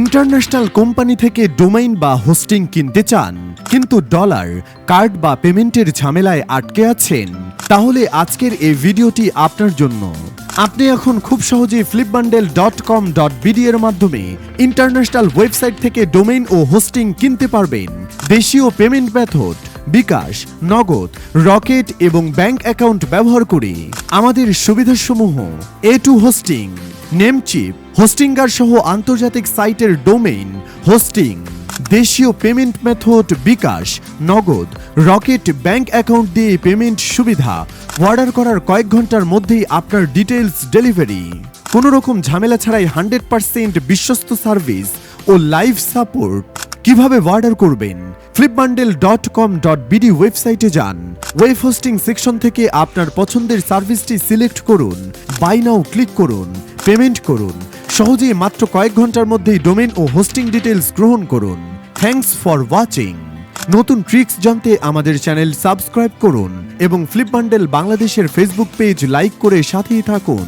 International company থেকে domain বা hosting কিনতে চান, কিন্তু ডলার, কার্ড বা পেমেন্টের ঝামেলায় আটকে আছেন। তাহলে আজকের এই ভিডিওটি আপনার জন্য। আপনি এখন খুব সহজেই Flipbundle dot com dot BD এর মাধ্যমে ইন্টারন্যাশনাল ওয়েবসাইট থেকে ডোমেইন ও হোস্টিং কিনতে পারবেন। দেশীয় পেমেন্ট মেথড, বিকাশ, নগদ, রকেট এবং ব্যাংক অ্যাকাউন্ট ব্যবহার করে আমাদের সুবিধাসমূহ A two hosting Namecheap Hostinger সহ আন্তর্জাতিক সাইটের ডোমেইন, হোস্টিং, দেশীয় payment method bKash, Nagad, Rocket bank account দিয়ে পেমেন্ট সুবিধা, অর্ডার করার কয়েক ঘণ্টার মধ্যেই আপনার ডিটেলস ডেলিভারি। কোনো রকম ঝামেলা ছাড়াই হান্ড্রেড পার্সেন্ট বিশ্বস্ত সার্ভিস ও লাইভ সাপোর্ট। কীভাবে অর্ডার করবেন? Flipbundle dot com dot BD ওয়েবসাইটে যান। ওয়েব হোস্টিং সেকশন থেকে আপনার পছন্দের সার্ভিসটি সিলেক্ট করুন, বাই নাও ক্লিক করুন, পেমেন্ট করুন। সহজেই মাত্র কয়েক ঘণ্টার মধ্যেই ডোমেন ও হোস্টিং ডিটেলস গ্রহণ করুন। Thanks for watching. নতুন ট্রিক্স জানতে আমাদের চ্যানেল সাবস্ক্রাইব করুন এবং ফ্লিপবান্ডেল বাংলাদেশের ফেসবুক পেজ লাইক করে সাথেই থাকুন।